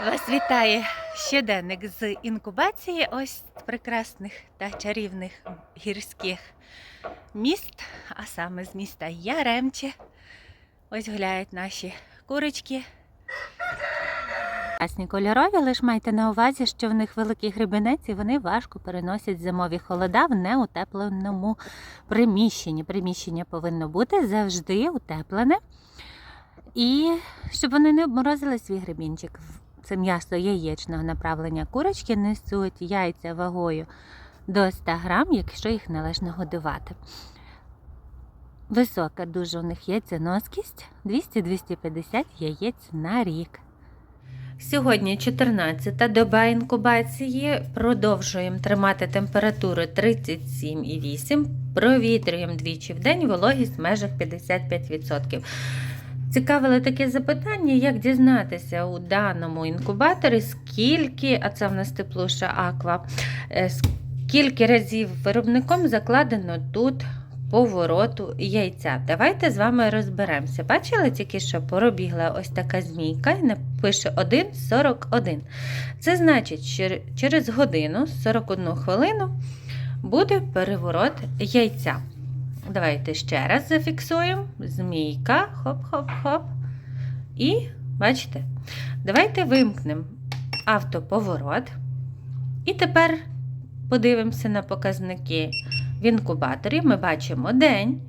Вас вітає щоденник з інкубації ось прекрасних та чарівних гірських міст, а саме з міста Яремче. Ось гуляють наші курочки. Красні кольорові, лише майте на увазі, що в них великий грибинець і вони важко переносять зимові холода в неутепленому приміщенні. Приміщення повинно бути завжди утеплене. І щоб вони не обморозили свій грибінчик. Це м'ясо яєчного направлення курочки несуть яйця вагою до 100 грам, якщо їх належно годувати. Висока дуже у них яйценоскість 200-250 яєць на рік. Сьогодні 14-та доба інкубації. Продовжуємо тримати температуру 37,8, провітрюємо двічі в день, вологість в межах 55%. Цікавило таке запитання, як дізнатися у даному інкубаторі, скільки, а це в нас теплуша аква, е, скільки разів виробником закладено тут повороту яйця. Давайте з вами розберемося. Бачили тільки, що пробігла ось така змійка і напише 1,41. Це значить, що через годину, 41 хвилину, буде переворот яйця. Давайте ще раз зафіксуємо. Змійка, хоп-хоп-хоп. І, бачите, давайте вимкнемо автоповорот. І тепер подивимося на показники в інкубаторі. Ми бачимо день.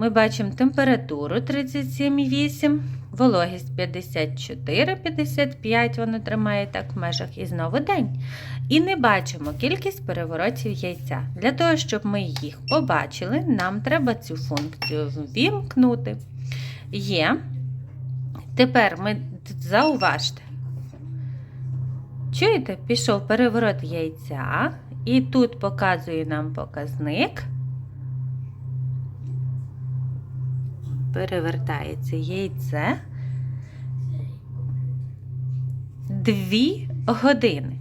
Ми бачимо температуру 37,8, вологість 54-55, воно тримає так в межах і знову день. І не бачимо кількість переворотів яйця. Для того, щоб ми їх побачили, нам треба цю функцію ввімкнути. Є. Тепер ми зауважте. Чуєте, пішов переворот яйця, і тут показує нам показник. Перевертається яйце. Дві години.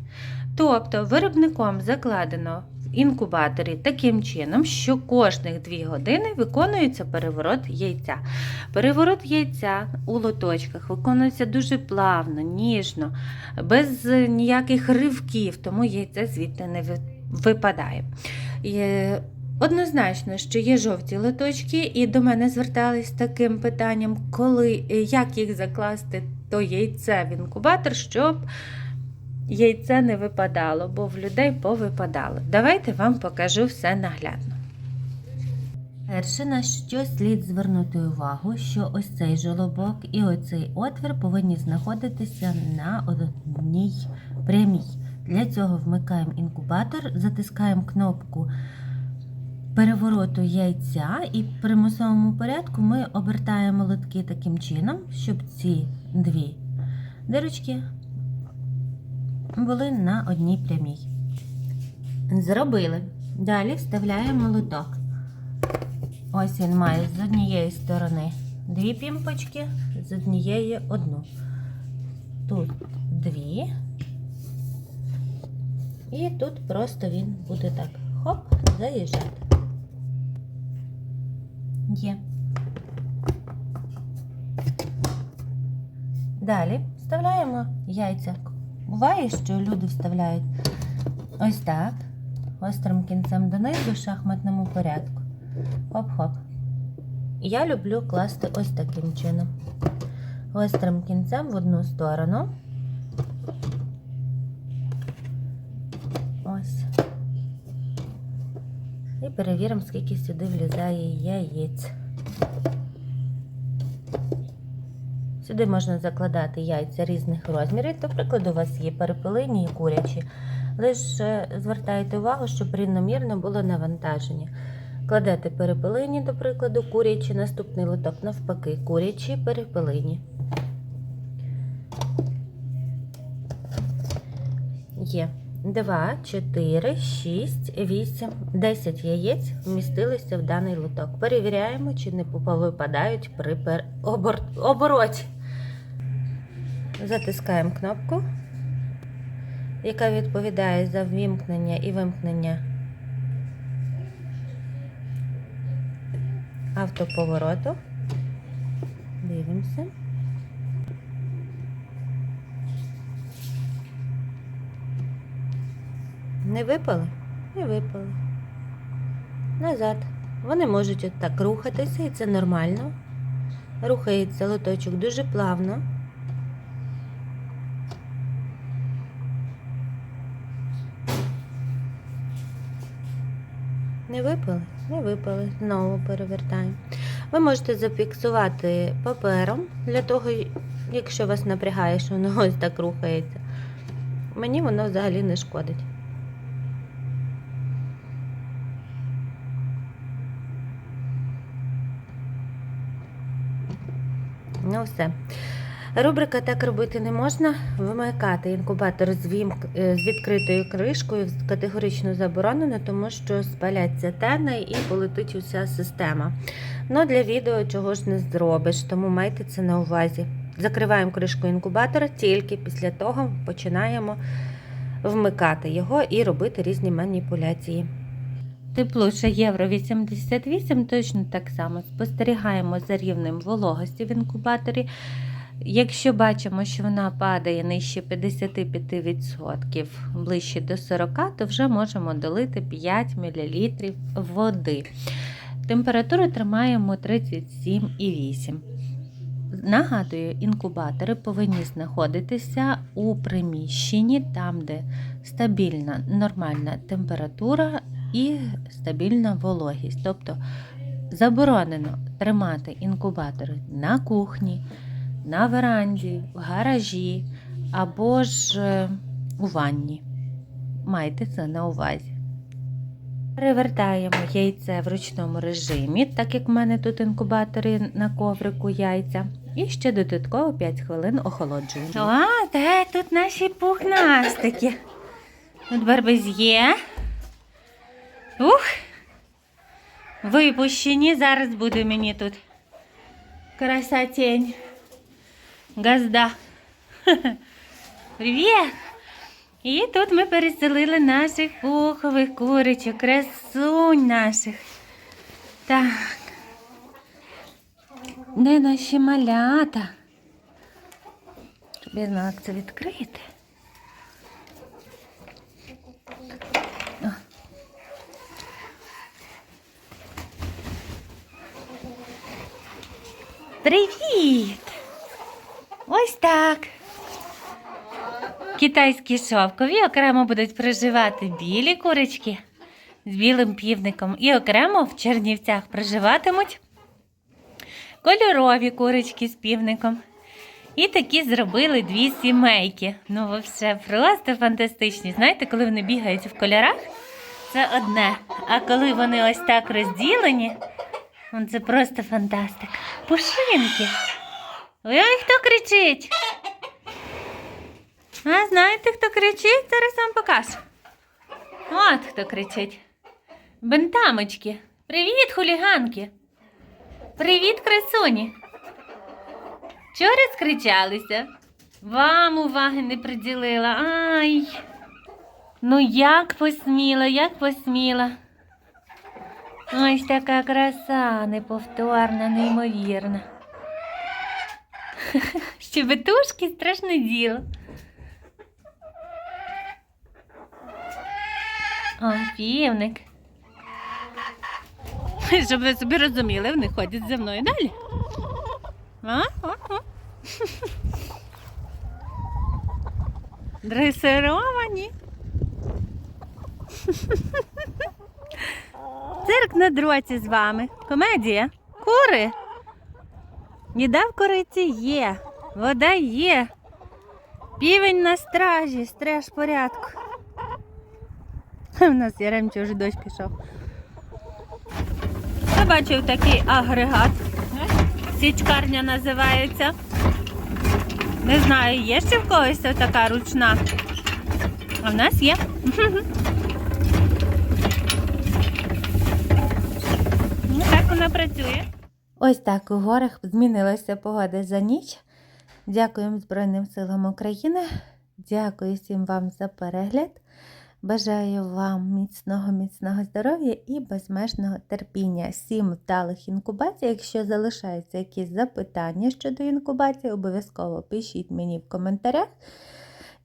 Тобто виробником закладено в інкубаторі таким чином, що кожних 2 години виконується переворот яйця. Переворот яйця у лоточках виконується дуже плавно, ніжно, без ніяких ривків, тому яйце звідти не випадає. Однозначно, що є жовті лоточки, і до мене звертались з таким питанням, коли, як їх закласти то яйце в інкубатор, щоб яйце не випадало, бо в людей повипадало. Давайте вам покажу все наглядно. Перше, на що слід звернути увагу, що ось цей жолобок і оцей отвір повинні знаходитися на одній прямій. Для цього вмикаємо інкубатор, затискаємо кнопку перевороту яйця і в примусовому порядку ми обертаємо лотки таким чином, щоб ці дві дирочки були на одній прямій. Зробили. Далі вставляємо лоток. Ось він має з однієї сторони дві пімпочки, з однієї одну. Тут дві. І тут просто він буде так хоп, заїжджати. Є. Далі вставляємо яйця. Буває, що люди вставляють ось так, острим кінцем донизу в шахматному порядку. Хоп-хоп. Я люблю класти ось таким чином. Острим кінцем в одну сторону. І перевіримо, скільки сюди влізає яєць. Сюди можна закладати яйця різних розмірів. До прикладу, у вас є перепелині і курячі. Лише звертайте увагу, щоб рівномірно було навантаження. Кладете перепелині, до прикладу, курячі, наступний лоток навпаки, курячі, перепелині. Є. 2, 4, 6, 8, 10 яєць вмістилися в даний лоток. Перевіряємо, чи не повипадають при пер... обор... обороті. Затискаємо кнопку, яка відповідає за ввімкнення і вимкнення автоповороту. Дивимося. Не випали? Не випали. Назад. Вони можуть от так рухатися, і це нормально. Рухається лоточок дуже плавно. Не випали? Не випали. Знову перевертаємо. Ви можете зафіксувати папером для того, якщо вас напрягає, що воно ось так рухається. Мені воно взагалі не шкодить. Ну, все. Рубрика так робити не можна. Вимикати інкубатор з, вімк... е, з відкритою кришкою категорично заборонено, тому що спаляться тени і полетить уся система. Ну, для відео чого ж не зробиш, тому майте це на увазі. Закриваємо кришку інкубатора, тільки після того починаємо вмикати його і робити різні маніпуляції. Теплуше Євро 88 точно так само спостерігаємо за рівнем вологості в інкубаторі. Якщо бачимо, що вона падає нижче 55%, ближче до 40%, то вже можемо долити 5 мл води. Температуру тримаємо 37,8. Нагадую, інкубатори повинні знаходитися у приміщенні, там, де стабільна нормальна температура і стабільна вологість. Тобто заборонено тримати інкубатори на кухні, на веранді, в гаражі або ж е, у ванні. Майте це на увазі. Перевертаємо яйце в ручному режимі, так як в мене тут інкубатори на коврику яйця. І ще додатково 5 хвилин охолоджуємо. А, де тут наші пухнастики? Тут барбез'є. Ух! Випущені. Зараз буде мені тут краса тінь. Газда. Привіт! І тут ми переселили наших пухових курочок, красунь наших. Так. Де наші малята? Тобі знак це відкрити. Привіт! Ось так. Китайські шовкові окремо будуть проживати білі курочки з білим півником. І окремо в Чернівцях проживатимуть кольорові курочки з півником. І такі зробили дві сімейки. Ну, все просто фантастичні. Знаєте, коли вони бігають в кольорах, це одне. А коли вони ось так розділені, ну, це просто фантастика. Пушинки. Ой, хто кричить? А знаєте, хто кричить? Зараз вам покажу. От хто кричить. Бентамочки. Привіт, хуліганки. Привіт, красуні. Чого розкричалися? Вам уваги не приділила. Ай. Ну як посміла, як посміла. Ось така краса неповторна, неймовірна. Щебетушки страшне діло. О, півник. Щоб ви собі розуміли, вони ходять зі мною далі. А? А? А? Дресировані. Цирк на дроті з вами. Комедія. Кури. Їда в кориці є. Вода є. Півень на стражі, стриж порядку. У нас Яремче вже дощ пішов. Я бачив такий агрегат. Січкарня називається. Не знаю, є ще в когось така ручна. А в нас є. Ну, так вона працює. Ось так у горах змінилася погода за ніч. Дякуємо Збройним силам України. Дякую всім вам за перегляд. Бажаю вам міцного, міцного здоров'я і безмежного терпіння. Всім вдалих інкубацій. Якщо залишаються якісь запитання щодо інкубації, обов'язково пишіть мені в коментарях.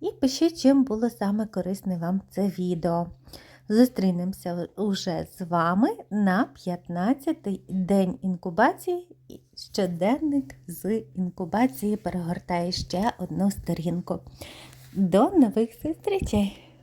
І пишіть, чим було саме корисне вам це відео. Зустрінемося уже з вами на 15-й день інкубації. Щоденник з інкубації перегортає ще одну сторінку. До нових зустрічей!